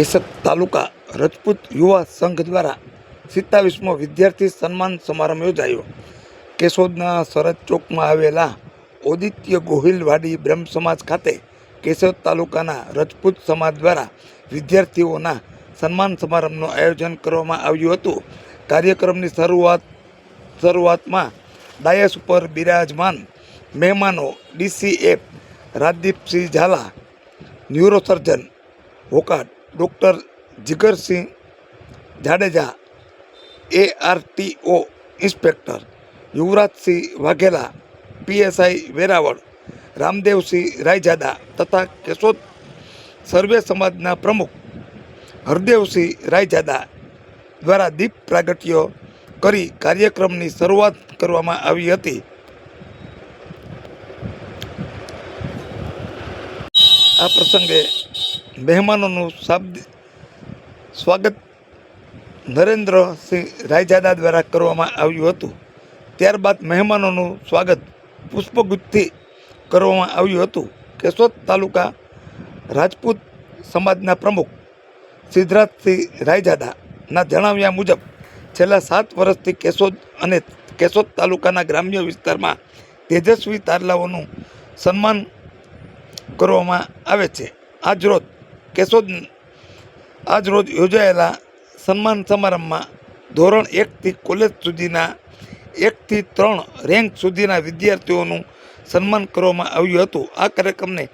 કેશોદ તાલુકા રજપૂત યુવા સંઘ દ્વારા સિત્તાવીસમો વિદ્યાર્થી સન્માન સમારંભ યોજાયો. કેશોદના સરદ ચોકમાં આવેલા ઓદિત્ય ગોહિલવાડી બ્રહ્મ સમાજ ખાતે કેશોદ તાલુકાના રજપૂત સમાજ દ્વારા વિદ્યાર્થીઓના સન્માન સમારંભનું આયોજન કરવામાં આવ્યું હતું. કાર્યક્રમની શરૂઆત, શરૂઆતમાં ડાયસ ઉપર બિરાજમાન મહેમાનો DCF Rajdeepsinh Jhala, neurosurgeon હોકાટ doctor Jigarsinh Jadeja ARTO inspector Yuvrajsinh Vaghela PSI Veraval, Ramdevsinh Raijada તથા કેશોદ સર્વે સમાજના પ્રમુખ હરદેવસિંહ રાયજાદા દ્વારા દીપ પ્રાગટ્ય કરી કાર્યક્રમની શરૂઆત કરવામાં આવી હતી. આ પ્રસંગે મહેમાનોનું શાબ્દ સ્વાગત નરેન્દ્રસિંહ રાયજાદા દ્વારા કરવામાં આવ્યું હતું. ત્યારબાદ મહેમાનોનું સ્વાગત પુષ્પગુચ્છથી કરવામાં આવ્યું હતું. કેશોદ તાલુકા રાજપૂત સમાજના પ્રમુખ સિદ્ધરાજસિંહ રાયજાદાના જણાવ્યા મુજબ, છેલ્લા સાત વર્ષથી કેશોદ અને કેશોદ તાલુકાના ગ્રામ્ય વિસ્તારમાં તેજસ્વી તારલાઓનું સન્માન કરવામાં આવે છે. આજરોજ કેશોદ આજરોજ યોજાયેલા સન્માન સમારંભમાં ધોરણ એકથી કોલેજ સુધીના એકથી ત્રણ રેન્ક સુધીના વિદ્યાર્થીઓનું સન્માન કરવામાં આવ્યું હતું. આ કાર્યક્રમને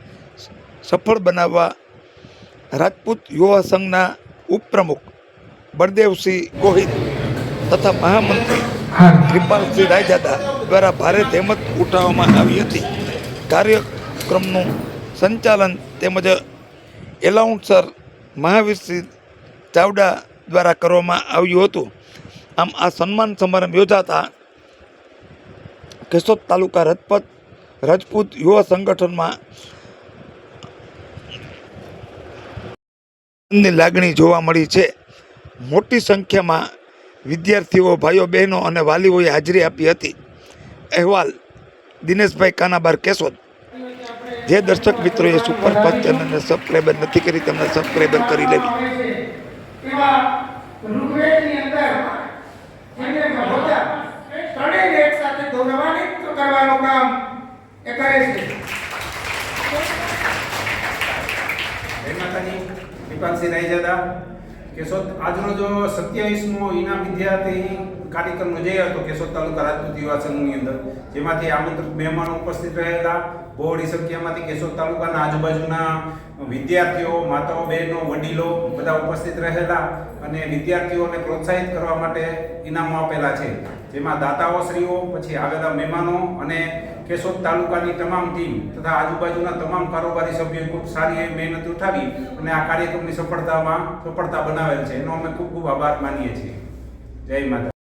સફળ બનાવવા રાજપૂત યુવા સંઘના ઉપપ્રમુખ બળદેવસિંહ ગોહિલ તથા મહામંત્રી કૃપાલસિંહ રાયજાદા દ્વારા ભારે તેમત ઉઠાવવામાં આવી હતી. કાર્યક્રમનું સંચાલન તેમજ એલાઉન્સર મહાવીરસિંહ ચાવડા દ્વારા કરવામાં આવ્યું હતું. આમ આ સન્માન સમારંભ યોજાતા કેશોદ તાલુકા રજપત, રાજપૂત યુવા સંગઠનમાં લાગણી જોવા મળી છે. મોટી સંખ્યામાં વિદ્યાર્થીઓ, ભાઈઓ, બહેનો અને વાલીઓએ હાજરી આપી હતી. અહેવાલ દિનેશભાઈ કાનાબાર કેશોદ. જે દર્શક મિત્રોએ સુપરફાસ્ટ ચેનલને સબસ્ક્રાઈબર નથી કરી, તેમને સબસ્ક્રાઈબર કરી લેવી. કરવાનું કામ એ કરે છે માતાજી કૃપાલસિંહ રાયજાદા. કેશોદ, આજનો જો સત્યાવીસમો ઇનામ વિદ્યાર્થી કાર્યક્રમનો જઈ હતો, કેશોદ તાલુકા રાજપૂત યુવા અંદર, જેમાંથી આમંત્રિત મહેમાનો ઉપસ્થિત રહેલા બહોળી સંખ્યામાંથી કેશોદ તાલુકાના આજુબાજુના વિદ્યાર્થીઓ, માતાઓ, બહેનો, વડીલો બધા ઉપસ્થિત રહેલા અને વિદ્યાર્થીઓને પ્રોત્સાહિત કરવા માટે ઇનામો આપેલા છે. જેમાં દાતાઓશ્રીઓ પછી આવેલા મહેમાનો અને કેશોદ તાલુકાની તમામ ટીમ તથા આજુબાજુના તમામ કારોબારી સભ્યોએ ખૂબ સારી એવી મહેનત ઉઠાવી અને આ કાર્યક્રમની સફળતામાં, સફળતા બનાવેલ છે. એનો અમે ખૂબ ખૂબ આભાર માનીએ છીએ. જય માતા